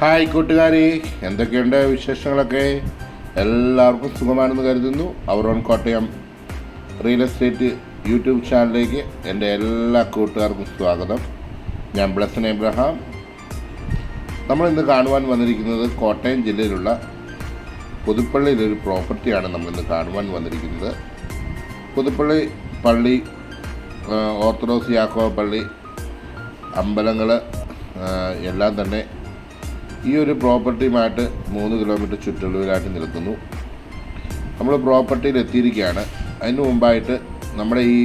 Hi കൂട്ടുകാരെ എന്തൊക്കെയുണ്ട് വിശേഷങ്ങളൊക്കെ? എല്ലാവർക്കും സുഖമാണെന്ന് കരുതുന്നു. അവറോൺ കോട്ടയം റിയൽ എസ്റ്റേറ്റ് യൂട്യൂബ് ചാനലിലേക്ക് എന്റെ എല്ലാ കൂട്ടുകാർക്കും സ്വാഗതം. ഞാൻ ബ്ലസൻ എബ്രഹാം. നമ്മൾ ഇന്ന് കാണുവാൻ വന്നിരിക്കുന്നത് കോട്ടയം ജില്ലയിലുള്ള പുതുപ്പള്ളിയിലൊരു പ്രോപ്പർട്ടിയാണ് നമ്മളിന്ന് കാണുവാൻ വന്നിരിക്കുന്നത്. പുതുപ്പള്ളി പള്ളി ഓർത്തഡോക്സ് യാക്കോ പള്ളി അമ്പലങ്ങൾ എല്ലാം തന്നെ ഈ ഒരു പ്രോപ്പർട്ടിയുമായിട്ട് മൂന്ന് കിലോമീറ്റർ ചുറ്റളവിലായിട്ട് നിൽക്കുന്നു. നമ്മൾ പ്രോപ്പർട്ടിയിൽ എത്തിയിരിക്കുകയാണ്. അതിന് മുമ്പായിട്ട് നമ്മുടെ ഈ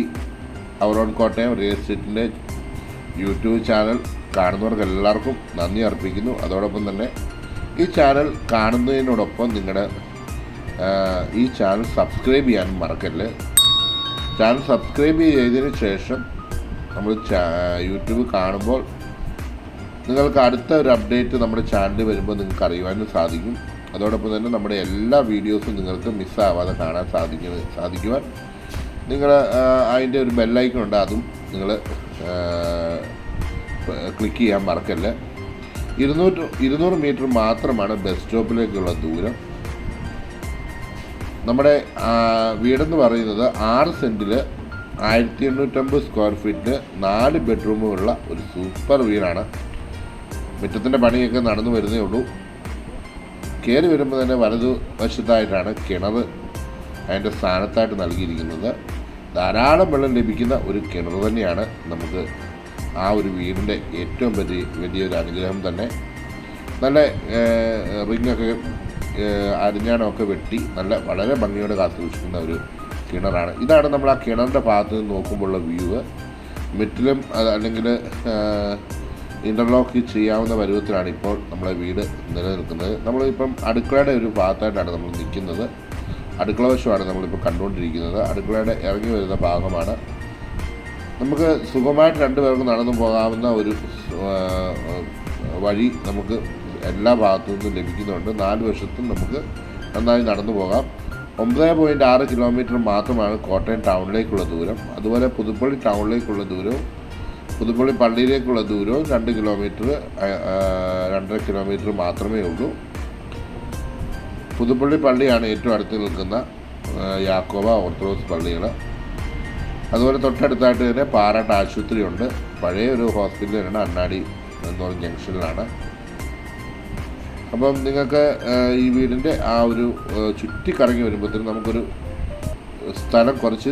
അവറോൺ കോട്ടയം റിയൽ എസ്റ്റേറ്റിന്റെ യൂട്യൂബ് ചാനൽ കാണുന്നവർക്ക് എല്ലാവർക്കും നന്ദി അർപ്പിക്കുന്നു. അതോടൊപ്പം തന്നെ ഈ ചാനൽ കാണുന്നതിനോടൊപ്പം നിങ്ങളുടെ ഈ ചാനൽ സബ്സ്ക്രൈബ് ചെയ്യാനും മറക്കല്ലേ? ചാനൽ സബ്സ്ക്രൈബ് ചെയ്തതിന് ശേഷം നമ്മൾ യൂട്യൂബ് കാണുമ്പോൾ നിങ്ങൾക്ക് അടുത്ത ഒരു അപ്ഡേറ്റ് നമ്മുടെ ചാനലിൽ വരുമ്പോൾ നിങ്ങൾക്ക് അറിയുവാനും സാധിക്കും. അതോടൊപ്പം തന്നെ നമ്മുടെ എല്ലാ വീഡിയോസും നിങ്ങൾക്ക് മിസ്സാവാതെ കാണാൻ സാധിക്കുന്ന സാധിക്കുവാൻ. നിങ്ങൾ അതിന്റെ ഒരു ബെല്ലൈക്കൺ ഉണ്ട് അതും നിങ്ങൾ ക്ലിക്ക് ചെയ്യാൻ മറക്കല്ല. ഇരുന്നൂറ് ഇരുന്നൂറ് മീറ്റർ മാത്രമാണ് ബസ് സ്റ്റോപ്പിലേക്കുള്ള ദൂരം. നമ്മുടെ വീടെന്ന് പറയുന്നത് ആറ് സെന്റിൽ ആയിരത്തി എണ്ണൂറ്റമ്പത് സ്ക്വയർ ഫീറ്റിൽ നാല് ബെഡ്റൂമുകളുള്ള ഒരു സൂപ്പർ വീടാണ്. മുറ്റത്തിന്റെ പണിയൊക്കെ നടന്നു വരുന്നേ ഉള്ളൂ. കയറി വരുമ്പോൾ തന്നെ വലതു വശത്തായിട്ടാണ് കിണർ അതിന്റെ സ്ഥാനത്തായിട്ട് നൽകിയിരിക്കുന്നത്. ധാരാളം വെള്ളം ലഭിക്കുന്ന ഒരു കിണർ തന്നെയാണ് നമുക്ക് ആ ഒരു വീടിന്റെ ഏറ്റവും വലിയ വലിയൊരു അനുഗ്രഹം തന്നെ. നല്ല റിങ്ങൊക്കെ അരിഞ്ഞാണമൊക്കെ വെട്ടി നല്ല വളരെ ഭംഗിയോടെ കാത്തു സൂക്ഷിക്കുന്ന ഒരു കിണറാണ്. ഇതാണ് നമ്മൾ ആ കിണറിന്റെ ഭാഗത്ത് നിന്ന് നോക്കുമ്പോഴുള്ള വ്യൂ. മെറ്റിലും അല്ലെങ്കിൽ ഇന്റർലോക്ക് ചെയ്യാവുന്ന പരുവത്തിലാണ് ഇപ്പോൾ നമ്മുടെ വീട് നിലനിൽക്കുന്നത്. നമ്മളിപ്പം അടുക്കളയുടെ ഒരു ഭാഗത്തായിട്ടാണ് നമ്മൾ നിൽക്കുന്നത്. അടുക്കള വശമാണ് നമ്മളിപ്പോൾ കണ്ടുകൊണ്ടിരിക്കുന്നത്. അടുക്കളയുടെ ഇറങ്ങി വരുന്ന ഭാഗമാണ്. നമുക്ക് സുഖമായിട്ട് രണ്ടുപേർക്കും നടന്നു പോകാവുന്ന ഒരു വഴി നമുക്ക് എല്ലാ ഭാഗത്തു നിന്നും ലഭിക്കുന്നുണ്ട്. നാല് വശത്തും നമുക്ക് നന്നായി നടന്നു പോകാം. ഒമ്പത് പോയിന്റ് ആറ് കിലോമീറ്റർ മാത്രമാണ് കോട്ടയം ടൗണിലേക്കുള്ള ദൂരം. അതുപോലെ പുതുപ്പള്ളി ടൗണിലേക്കുള്ള ദൂരവും പുതുപ്പള്ളി പള്ളിയിലേക്കുള്ള ദൂരവും രണ്ട് കിലോമീറ്റർ രണ്ടര കിലോമീറ്റർ മാത്രമേ ഉള്ളൂ. പുതുപ്പള്ളി പള്ളിയാണ് ഏറ്റവും അടുത്ത് നിൽക്കുന്ന യാക്കോബ ഓർത്തഡോക്സ് പള്ളികൾ അതുപോലെ തൊട്ടടുത്തായിട്ട് തന്നെ പാറാട്ട് ആശുപത്രിയുണ്ട്. പഴയ ഒരു ഹോസ്പിറ്റൽ തന്നെയാണ് അണ്ണാടി എന്ന് പറഞ്ഞ ജംഗ്ഷനിലാണ്. അപ്പം നിങ്ങൾക്ക് ഈ വീടിന്റെ ആ ഒരു ചുറ്റി ചുറ്റിക്കറങ്ങി വരുമ്പോഴത്തേനും നമുക്കൊരു സ്ഥലം കുറച്ച്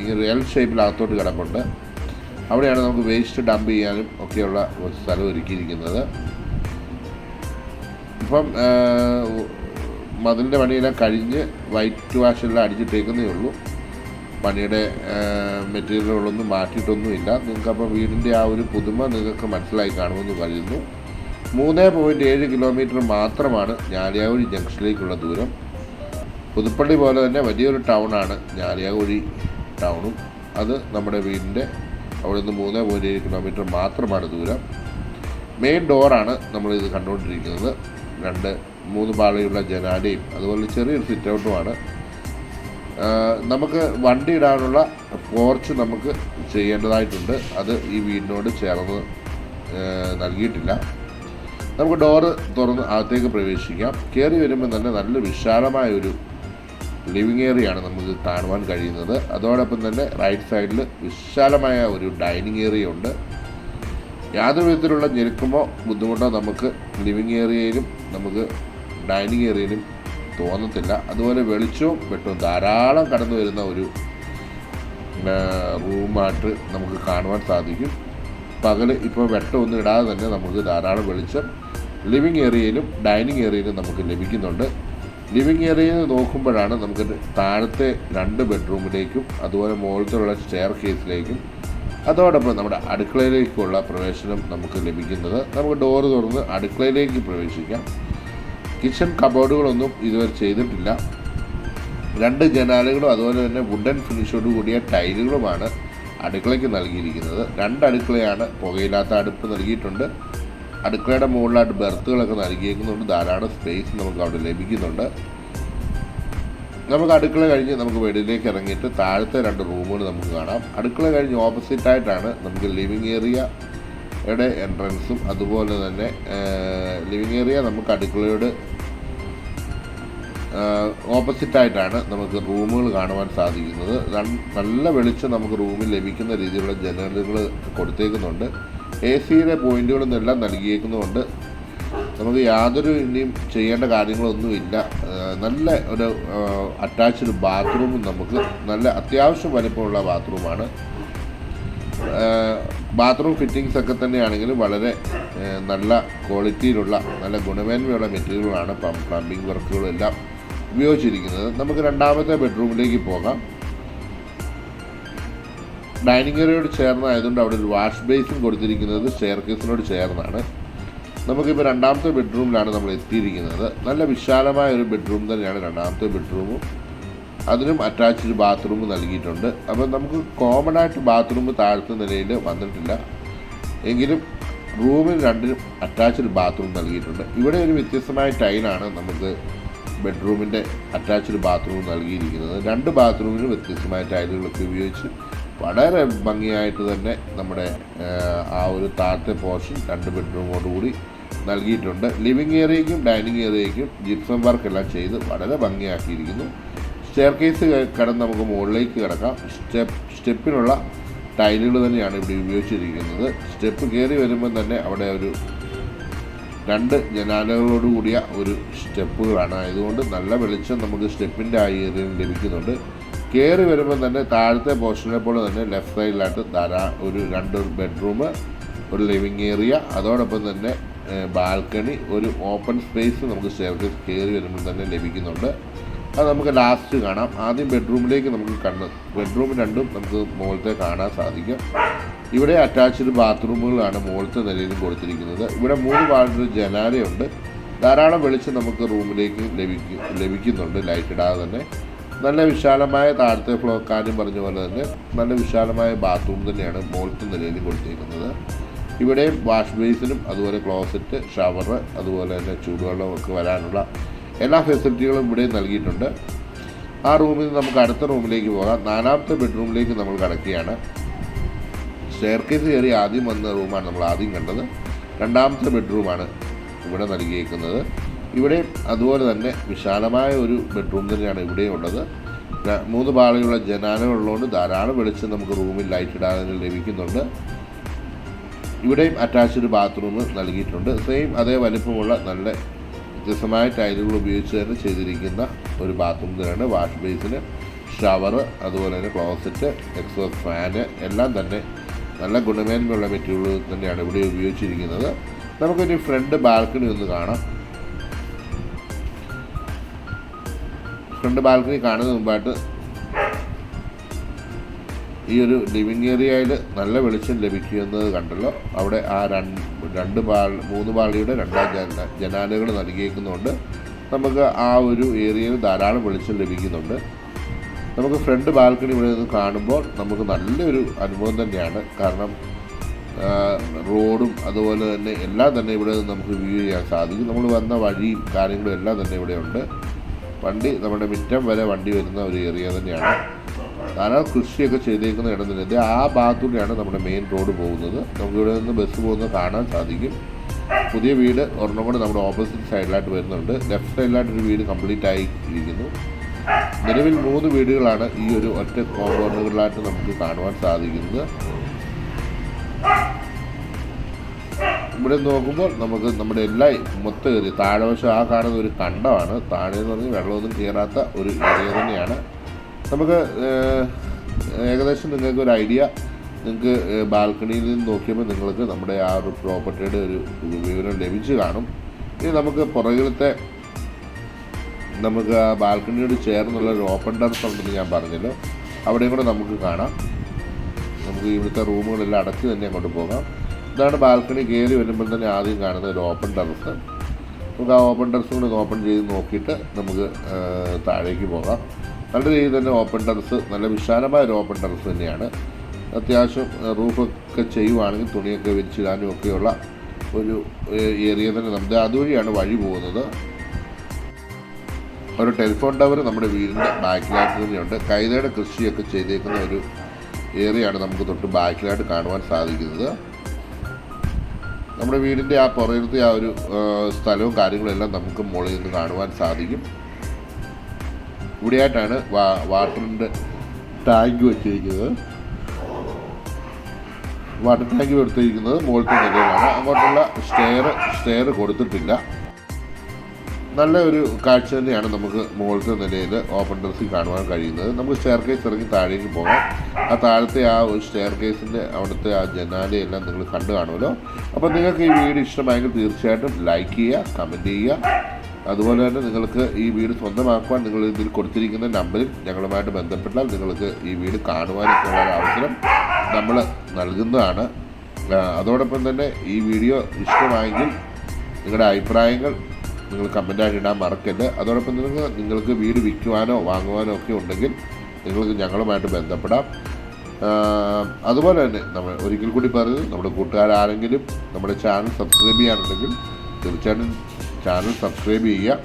ഈ റിയൽ ഷേപ്പിലകത്തോട്ട് കിടപ്പുണ്ട്. അവിടെയാണ് നമുക്ക് വേസ്റ്റ് ഡംപ് ചെയ്യാനും ഒക്കെയുള്ള സ്ഥലം ഒരുക്കിയിരിക്കുന്നത്. ഇപ്പം മതിലിന്റെ പണിയെല്ലാം കഴിഞ്ഞ് വൈറ്റ് വാഷെല്ലാം അടിച്ചിട്ടേക്കുന്നേ ഉള്ളൂ. പണിയുടെ മെറ്റീരിയലുകളൊന്നും മാറ്റിയിട്ടൊന്നുമില്ല. നിങ്ങൾക്ക് അപ്പോൾ വീടിന്റെ ആ ഒരു പുതുമ നിങ്ങൾക്ക് മനസ്സിലായി കാണുമെന്ന് കരുതുന്നു മൂന്ന് പോയിന്റ് ഏഴ് കിലോമീറ്റർ മാത്രമാണ് ഞാലിയാകുഴി ജംഗ്ഷനിലേക്കുള്ള ദൂരം. പുതുപ്പള്ളി പോലെ തന്നെ വലിയൊരു ടൗണാണ് ഞാലിയാകുഴി ടൗണും അത് നമ്മുടെ വീടിന്റെ അവിടെ നിന്ന് മൂന്ന് പോയിന്റ് ഏഴ് കിലോമീറ്റർ മാത്രമാണ് ദൂരം. മെയിൻ ഡോറാണ് നമ്മളിത് കണ്ടുകൊണ്ടിരിക്കുന്നത്. രണ്ട് മൂന്ന് പാളിയുള്ള ജനാലയും അതുപോലെ ചെറിയൊരു സിറ്റ് ഔട്ടുമാണ് നമുക്ക് വണ്ടി ഇടാനുള്ള പോർച്ച് നമുക്ക് ചെയ്യേണ്ടതായിട്ടുണ്ട്. അത് ഈ വീടിനോട് ചേർന്ന് നൽകിയിട്ടില്ല. നമുക്ക് ഡോറ് തുറന്ന് അകത്തേക്ക് പ്രവേശിക്കാം. കയറി വരുമ്പോൾ തന്നെ നല്ല വിശാലമായ ഒരു ലിവിങ് ഏരിയയാണ് നമുക്ക് കാണുവാൻ കഴിയുന്നത്. അതോടൊപ്പം തന്നെ റൈറ്റ് സൈഡിൽ വിശാലമായ ഒരു ഡൈനിങ് ഏരിയ ഉണ്ട്. യാതൊരു വിധത്തിലുള്ള ഞെരുക്കമോ ബുദ്ധിമുട്ടോ നമുക്ക് ലിവിങ് ഏരിയയിലും നമുക്ക് ഡൈനിങ് ഏരിയയിലും തോന്നത്തില്ല. അതുപോലെ വെളിച്ചവും വെട്ടവും ധാരാളം കടന്നു വരുന്ന ഒരു റൂമായിട്ട് നമുക്ക് കാണുവാൻ സാധിക്കും. പകൽ ഇപ്പോൾ വെട്ടമൊന്നും ഇടാതെ തന്നെ നമുക്ക് ധാരാളം വെളിച്ചം ലിവിങ് ഏരിയയിലും ഡൈനിങ് ഏരിയയിലും നമുക്ക് ലഭിക്കുന്നുണ്ട്. ലിവിങ് നിന്ന് നോക്കുമ്പോഴാണ് നമുക്ക് താഴത്തെ രണ്ട് ബെഡ്റൂമിലേക്കും അതുപോലെ മുകളിലുള്ള സ്റ്റെയർ കേസിലേക്കും അതോടൊപ്പം നമ്മുടെ അടുക്കളയിലേക്കുള്ള പ്രവേശനം നമുക്ക് ലഭിക്കുന്നത്. നമുക്ക് ഡോറ് തുറന്ന് അടുക്കളയിലേക്ക് പ്രവേശിക്കാം. കിച്ചൺ കബോർഡുകളൊന്നും ഇതുവരെ ചെയ്തിട്ടില്ല. രണ്ട് ജനാലകളും അതുപോലെ തന്നെ വുഡൻ ഫിനിഷോട് കൂടിയ ടൈലുകളുമാണ് അടുക്കളയ്ക്ക് നൽകിയിരിക്കുന്നത്. രണ്ട് അടുക്കളയാണ് പുകയില്ലാത്ത അടുപ്പ് നൽകിയിട്ടുണ്ട്. അടുക്കളയുടെ മുകളിലായിട്ട് ബെർത്തുകളൊക്കെ നൽകിയേക്കുന്നുണ്ട് ധാരാളം സ്പേസ് നമുക്ക് അവിടെ ലഭിക്കുന്നുണ്ട്. നമുക്ക് അടുക്കള കഴിഞ്ഞ് നമുക്ക് വെളിയിലേക്ക് ഇറങ്ങിയിട്ട് താഴത്തെ രണ്ട് റൂമുകൾ നമുക്ക് കാണാം. അടുക്കള കഴിഞ്ഞ് ഓപ്പോസിറ്റ് ആയിട്ടാണ് നമുക്ക് ലിവിങ് ഏരിയ യുടെ എൻട്രൻസും അതുപോലെ തന്നെ ലിവിങ് ഏരിയ നമുക്ക് അടുക്കളയോട് ഓപ്പോസിറ്റ് ആയിട്ടാണ് നമുക്ക് റൂമുകൾ കാണുവാൻ സാധിക്കുന്നത്. നല്ല വെളിച്ചം നമുക്ക് റൂമിൽ ലഭിക്കുന്ന രീതിയിലുള്ള ജനലുകൾ കൊടുത്തേക്കുന്നുണ്ട്. എ സിയുടെ പോയിന്റുകളൊന്നും എല്ലാം നൽകിയേക്കുന്നതുകൊണ്ട് നമുക്ക് യാതൊരു ഇനിയും ചെയ്യേണ്ട കാര്യങ്ങളൊന്നുമില്ല. നല്ല ഒരു അറ്റാച്ച്ഡ് ബാത്റൂമും നമുക്ക് നല്ല അത്യാവശ്യം വലിപ്പമുള്ള ബാത്റൂമാണ്. ബാത്റൂം ഫിറ്റിങ്സ് ഒക്കെ തന്നെയാണെങ്കിലും വളരെ നല്ല ക്വാളിറ്റിയിലുള്ള നല്ല ഗുണമേന്മയുള്ള മെറ്റീരിയലുകളാണ് പ്ലംബിംഗ് വർക്കുകളെല്ലാം ഉപയോഗിച്ചിരിക്കുന്നത്. നമുക്ക് രണ്ടാമത്തെ ബെഡ്റൂമിലേക്ക് പോകാം. ഡൈനിങ് ഏരിയയോട് ചേർന്നായതുകൊണ്ട് അവിടെ ഒരു വാഷ് ബേസിൻ കൊടുത്തിരിക്കുന്നത് സ്റ്റെയർ കേസിനോട് ചേർന്നാണ്. നമുക്കിപ്പോൾ രണ്ടാമത്തെ ബെഡ്റൂമിലാണ് നമ്മൾ എത്തിയിരിക്കുന്നത്. നല്ല വിശാലമായ ഒരു ബെഡ്റൂം തന്നെയാണ് രണ്ടാമത്തെ ബെഡ്റൂമും. അതിനും അറ്റാച്ച്ഡ് ബാത്റൂം നൽകിയിട്ടുണ്ട്. അപ്പോൾ നമുക്ക് കോമൺ ആയിട്ട് ബാത്റൂം താഴത്തെ നിലയിൽ വന്നിട്ടില്ല. എങ്കിലും റൂമിൽ രണ്ടിനും അറ്റാച്ച്ഡ് ബാത്റൂം നൽകിയിട്ടുണ്ട്. ഇവിടെ ഒരു വ്യത്യസ്തമായ ടൈലാണ് നമുക്ക് ബെഡ്റൂമിന്റെ അറ്റാച്ച്ഡ് ബാത്റൂം നൽകിയിരിക്കുന്നത്. രണ്ട് ബാത്റൂമിനും വ്യത്യസ്തമായ ടൈലുകളൊക്കെ ഉപയോഗിച്ച് വളരെ ഭംഗിയായിട്ട് തന്നെ നമ്മുടെ ആ, ഒരു താഴത്തെ പോർഷൻ രണ്ട് ബെഡ്റൂമോടുകൂടി നൽകിയിട്ടുണ്ട്. ലിവിങ് ഏരിയയ്ക്കും ഡൈനിങ് ഏരിയയ്ക്കും ജിപ്സം വർക്ക് എല്ലാം ചെയ്ത് വളരെ ഭംഗിയാക്കിയിരിക്കുന്നു. സ്റ്റെയർ കേസ് കടന്ന് നമുക്ക് മുകളിലേക്ക് കിടക്കാം. സ്റ്റെപ്പ് സ്റ്റെപ്പിനുള്ള ടൈലുകൾ തന്നെയാണ് ഇവിടെ ഉപയോഗിച്ചിരിക്കുന്നത്. സ്റ്റെപ്പ് കയറി വരുമ്പോൾ തന്നെ അവിടെ ഒരു രണ്ട് ജനാലകളോട് കൂടിയ ഒരു സ്റ്റെപ്പുകളാണ്. ആയതുകൊണ്ട് നല്ല വെളിച്ചം നമുക്ക് സ്റ്റെപ്പിന്റെ ആ ഏരിയയിൽ ലഭിക്കുന്നുണ്ട്. കയറി വരുമ്പോൾ തന്നെ താഴത്തെ പോർഷനെ പോലെ തന്നെ ലെഫ്റ്റ് സൈഡിലായിട്ട് ധാരാ ഒരു രണ്ട് ബെഡ്റൂം ഒരു ലിവിങ് ഏരിയ അതോടൊപ്പം തന്നെ ബാൽക്കണി ഒരു ഓപ്പൺ സ്പേസ് നമുക്ക് സ്റ്റെയർ കേസ് കയറി വരുമ്പോൾ തന്നെ ലഭിക്കുന്നുണ്ട്. അത് നമുക്ക് ലാസ്റ്റ് കാണാം. ആദ്യം ബെഡ്റൂമിലേക്ക് നമുക്ക് കണ്ണ് ബെഡ്റൂം രണ്ടും നമുക്ക് മുകളിലത്തെ കാണാൻ സാധിക്കും. ഇവിടെ അറ്റാച്ച്ഡ് ബാത്റൂമുകളാണ് മുകളിലത്തെ നിലയിലും കൊടുത്തിരിക്കുന്നത്. ഇവിടെ മൂന്ന് ഭാഗത്തൊരു ജനാലയുണ്ട്. ധാരാളം വെളിച്ചം നമുക്ക് റൂമിലേക്ക് ലഭിക്കും ലഭിക്കുന്നുണ്ട്. ലൈറ്റ് ഇടാതെ തന്നെ. നല്ല വിശാലമായ താഴത്തെ ഫ്ലോ കാര്യം പറഞ്ഞ പോലെ തന്നെ നല്ല വിശാലമായ ബാത്റൂം തന്നെയാണ് മുകളിലത്തെ നിലയിലും കൊടുത്തിരിക്കുന്നത്. ഇവിടെ വാഷ് ബേസിനും അതുപോലെ ക്ലോസറ്റ് ഷവർ അതുപോലെ തന്നെ ചൂടുവെള്ളം ഒക്കെ വരാനുള്ള എല്ലാ ഫെസിലിറ്റികളും ഇവിടെ നൽകിയിട്ടുണ്ട്. ആ റൂമിൽ നിന്ന് നമുക്ക് അടുത്ത റൂമിലേക്ക് പോകാം. നാലാമത്തെ ബെഡ്റൂമിലേക്ക് നമ്മൾ കടക്കുകയാണ്. സ്റ്റെയർ കേസ് കയറി ആദ്യം വന്ന റൂമാണ് നമ്മൾ ആദ്യം കണ്ടത്. രണ്ടാമത്തെ ബെഡ്റൂമാണ് ഇവിടെ നൽകിയേക്കുന്നത്. ഇവിടെ അതുപോലെ തന്നെ വിശാലമായ ഒരു ബെഡ്റൂം തന്നെയാണ് ഇവിടെയും ഉള്ളത്. മൂന്ന് പാളിയുള്ള ജനാലകളുള്ളതുകൊണ്ട് ധാരാളം വെളിച്ചം നമുക്ക് റൂമിൽ ലൈറ്റ് ഇടാതെ ലഭിക്കുന്നുണ്ട്. ഇവിടെയും അറ്റാച്ച്ഡ് ബാത്റൂം നൽകിയിട്ടുണ്ട്. സെയിം അതേ വലിപ്പമുള്ള നല്ല വ്യത്യസ്തമായ ടൈലുകൾ ഉപയോഗിച്ച് തന്നെ ചെയ്തിരിക്കുന്ന ഒരു ബാത്റൂം തന്നെയാണ്. വാഷ് ബേസിന് ഷവർ അതുപോലെ തന്നെ ക്ലോസറ്റ് എക്സോസ് ഫാന് എല്ലാം തന്നെ നല്ല ഗുണമേന്മയുള്ള മെറ്റീരിയലുകൾ തന്നെയാണ് ഇവിടെ ഉപയോഗിച്ചിരിക്കുന്നത്. നമുക്കൊരു ഫ്രണ്ട് ബാൽക്കണി ഒന്ന് കാണാം. ഫ്രണ്ട് ബാൽക്കണി കാണുന്ന മുമ്പായിട്ട് ഈ ഒരു ലിവിങ് ഏരിയയിൽ നല്ല വെളിച്ചം ലഭിക്കുന്നത് കണ്ടല്ലോ. അവിടെ ആ രണ്ട് പാൾ മൂന്ന് പാളിയുടെ രണ്ടാം ജന ജനാലകൾ നൽകിയേക്കുന്നതുകൊണ്ട് നമുക്ക് ആ ഒരു ഏരിയയിൽ ധാരാളം വെളിച്ചം ലഭിക്കുന്നുണ്ട്. നമുക്ക് ഫ്രണ്ട് ബാൽക്കണി ഇവിടെ നിന്ന് കാണുമ്പോൾ നമുക്ക് നല്ലൊരു അനുഭവം തന്നെയാണ്. കാരണം റോഡും അതുപോലെ തന്നെ എല്ലാം തന്നെ ഇവിടെ നിന്ന് നമുക്ക് വ്യൂ ചെയ്യാൻ സാധിക്കും. നമ്മൾ വന്ന വഴിയും കാര്യങ്ങളും എല്ലാം തന്നെ ഇവിടെ ഉണ്ട്. വണ്ടി നമ്മുടെ മിറ്റം വരെ വണ്ടി വരുന്ന ഒരു ഏരിയ തന്നെയാണ്. ധാരാളം കൃഷിയൊക്കെ ചെയ്തേക്കുന്ന ഇടം തന്നെ ആ ഭാഗത്തൂടെയാണ് നമ്മുടെ മെയിൻ റോഡ് പോകുന്നത്. നമുക്ക് ഇവിടെ നിന്ന് ബസ് പോകുന്നത് കാണാൻ സാധിക്കും. പുതിയ വീട് ഒരെണ്ണം കൂടെ നമ്മുടെ ഓപ്പോസിറ്റ് സൈഡിലായിട്ട് വരുന്നുണ്ട്. ലെഫ്റ്റ് സൈഡിലായിട്ട് ഒരു വീട് കംപ്ലീറ്റ് ആയി ഇരിക്കുന്നു നിലവിൽ മൂന്ന് വീടുകളാണ് ഈ ഒരു ഒറ്റ കോമ്പൗണ്ടുകളിലായിട്ട് നമുക്ക് കാണുവാൻ സാധിക്കുന്നത്. ഇവിടെ നോക്കുമ്പോൾ നമുക്ക് നമ്മുടെ എല്ലാ മൊത്തം ഏരിയ താഴെവശം ആ കാണുന്ന ഒരു കണ്ടമാണ്. താഴെ എന്ന് പറഞ്ഞാൽ വെള്ളമൊന്നും കയറാത്ത ഒരു ഏരിയ തന്നെയാണ്. നമുക്ക് ഏകദേശം നിങ്ങൾക്ക് ഒരു ഐഡിയ. നിങ്ങൾക്ക് ബാൽക്കണിയിൽ നിന്ന് നോക്കിയപ്പോൾ നിങ്ങൾക്ക് നമ്മുടെ ആ ഒരു പ്രോപ്പർട്ടിയുടെ ഒരു വിവരം ലഭിച്ചു കാണും. ഇനി നമുക്ക് പുറകിലത്തെ നമുക്ക് ആ ബാൽക്കണിയോട് ചേർന്നുള്ള ഒരു ഓപ്പൺ ടെറസ് ഉണ്ടെന്ന് ഞാൻ പറഞ്ഞല്ലോ. അവിടെയും കൂടെ നമുക്ക് കാണാം. നമുക്ക് ഇവിടുത്തെ റൂമുകളെല്ലാം അടച്ച് തന്നെ അങ്ങോട്ട് പോകാം. ഇതാണ് ബാൽക്കണി കയറി വരുമ്പോൾ തന്നെ ആദ്യം കാണുന്ന ഒരു ഓപ്പൺ ടെറസ് നമുക്ക് ആ ഓപ്പൺ ടെറസ് കൂടെ ഓപ്പൺ ചെയ്ത് നോക്കിയിട്ട് നമുക്ക് താഴേക്ക് പോകാം. നല്ല രീതിയിൽ തന്നെ ഓപ്പൺ ടെറസ് നല്ല വിശാലമായ ഒരു ഓപ്പൺ ടെറസ് തന്നെയാണ്. അത്യാവശ്യം റൂഫൊക്കെ ചെയ്യുവാണെങ്കിൽ തുണിയൊക്കെ വിരിച്ചിടാനും ഒക്കെയുള്ള ഒരു ഏരിയ തന്നെ നമ്മുടെ അതുവഴിയാണ് വഴി പോകുന്നത്. ഒരു ടെലിഫോൺ ടവർ നമ്മുടെ വീടിന്റെ ബാക്കിലായിട്ട് തന്നെയുണ്ട്. കൈതയുടെ കൃഷിയൊക്കെ ചെയ്തേക്കുന്ന ഒരു ഏരിയയാണ് നമുക്ക് തൊട്ട് ബാക്കിലായിട്ട് കാണുവാൻ സാധിക്കുന്നത്. നമ്മുടെ വീടിന്റെ ആ പുറത്തെ ആ ഒരു സ്ഥലവും കാര്യങ്ങളെല്ലാം നമുക്ക് മുകളിൽ നിന്ന് കാണുവാൻ സാധിക്കും. ഇവിടെയായിട്ടാണ് വാ വാട്ടറിന്റെ ടാങ്ക് വെച്ചിരിക്കുന്നത്. വാട്ടർ ടാങ്ക് എടുത്തിരിക്കുന്നത് മുകളിലത്തെ നിലയിലാണ്. അങ്ങോട്ടുള്ള സ്റ്റെയർ സ്റ്റെയർ കൊടുത്തിട്ടില്ല. നല്ല ഒരു കാഴ്ച തന്നെയാണ് നമുക്ക് മുകളിലത്തെ നിലയിൽ ഓപ്പൺ ഡ്രസ്സിൽ കാണുവാൻ കഴിയുന്നത്. നമുക്ക് സ്റ്റെയർ കേസ് ഇറങ്ങി താഴേക്ക് പോകാം. ആ താഴത്തെ ആ ഒരു സ്റ്റെയർ കേസിന്റെ അവിടുത്തെ ആ ജനാലയെല്ലാം നിങ്ങൾ കണ്ടു കാണുമല്ലോ. അപ്പോൾ നിങ്ങൾക്ക് ഈ വീഡിയോ ഇഷ്ടമായെങ്കിൽ തീർച്ചയായിട്ടും ലൈക്ക് ചെയ്യുക കമന്റ് ചെയ്യുക. അതുപോലെ തന്നെ നിങ്ങൾക്ക് ഈ വീട് സ്വന്തമാക്കുവാൻ നിങ്ങൾ ഇതിൽ കൊടുത്തിരിക്കുന്ന നമ്പറിൽ ഞങ്ങളുമായിട്ട് ബന്ധപ്പെട്ടാൽ നിങ്ങൾക്ക് ഈ വീട് കാണുവാനൊക്കെയുള്ള ഒരു അവസരം നമ്മൾ നൽകുന്നതാണ്. അതോടൊപ്പം തന്നെ ഈ വീഡിയോ ഇഷ്ടമായെങ്കിൽ നിങ്ങളുടെ അഭിപ്രായങ്ങൾ നിങ്ങൾ കമന്റായിട്ട് ഇടാൻ മറക്കരുത്. അതോടൊപ്പം നിങ്ങൾ നിങ്ങൾക്ക് വീട് വിൽക്കുവാനോ വാങ്ങുവാനോ ഒക്കെ ഉണ്ടെങ്കിൽ നിങ്ങൾക്ക് ഞങ്ങളുമായിട്ട് ബന്ധപ്പെടാം. അതുപോലെ തന്നെ നമ്മൾ ഒരിക്കൽ കൂടി പറഞ്ഞു നമ്മുടെ കൂട്ടുകാരാരെങ്കിലും നമ്മുടെ ചാനൽ സബ്സ്ക്രൈബ് ചെയ്യാനുണ്ടെങ്കിൽ തീർച്ചയായിട്ടും ചാനൽ സബ്സ്ക്രൈബ് ചെയ്യുക.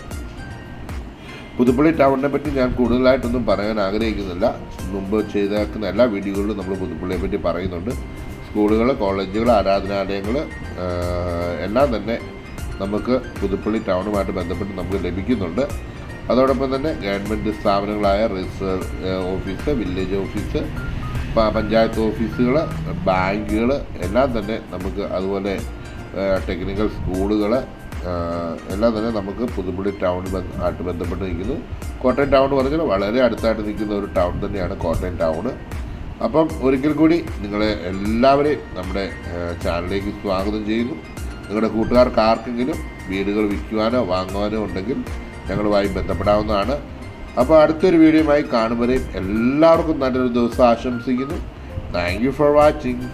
പുതുപ്പള്ളി ടൗണിനെ പറ്റി ഞാൻ കൂടുതലായിട്ടൊന്നും പറയാൻ ആഗ്രഹിക്കുന്നില്ല. മുമ്പ് ചെയ്തേക്കുന്ന എല്ലാ വീഡിയോകളിലും നമ്മൾ പുതുപ്പള്ളിയെ പറ്റി പറയുന്നുണ്ട്. സ്കൂളുകൾ കോളേജുകൾ ആരാധനാലയങ്ങൾ എല്ലാം തന്നെ നമുക്ക് പുതുപ്പള്ളി ടൗണുമായിട്ട് ബന്ധപ്പെട്ട് നമുക്ക് ലഭിക്കുന്നുണ്ട്. അതോടൊപ്പം തന്നെ government സ്ഥാപനങ്ങളായ register office village office panchayat ഓഫീസുകൾ ബാങ്കുകൾ എല്ലാം തന്നെ നമുക്ക് അതുപോലെ ടെക്നിക്കൽ സ്കൂളുകൾ എല്ലാം തന്നെ നമുക്ക് പുതുപ്പള്ളി ടൗൺ ആയിട്ട് ബന്ധപ്പെട്ട് നിൽക്കുന്നു. കോട്ടയം ടൗൺ പറഞ്ഞാൽ വളരെ അടുത്തായിട്ട് നിൽക്കുന്ന ഒരു ടൗൺ തന്നെയാണ് കോട്ടയം ടൗൺ അപ്പം ഒരിക്കൽ കൂടി നിങ്ങളെ എല്ലാവരെയും നമ്മുടെ ചാനലിലേക്ക് സ്വാഗതം ചെയ്യുന്നു. നിങ്ങളുടെ കൂട്ടുകാർക്ക് ആർക്കെങ്കിലും വീടുകൾ വിൽക്കുവാനോ വാങ്ങുവാനോ ഉണ്ടെങ്കിൽ ഞങ്ങളുമായി ബന്ധപ്പെടാവുന്നതാണ്. അപ്പോൾ അടുത്തൊരു വീഡിയോയുമായി കാണുമ്പോഴേയും എല്ലാവർക്കും നല്ലൊരു ദിവസം ആശംസിക്കുന്നു. Thank you for watching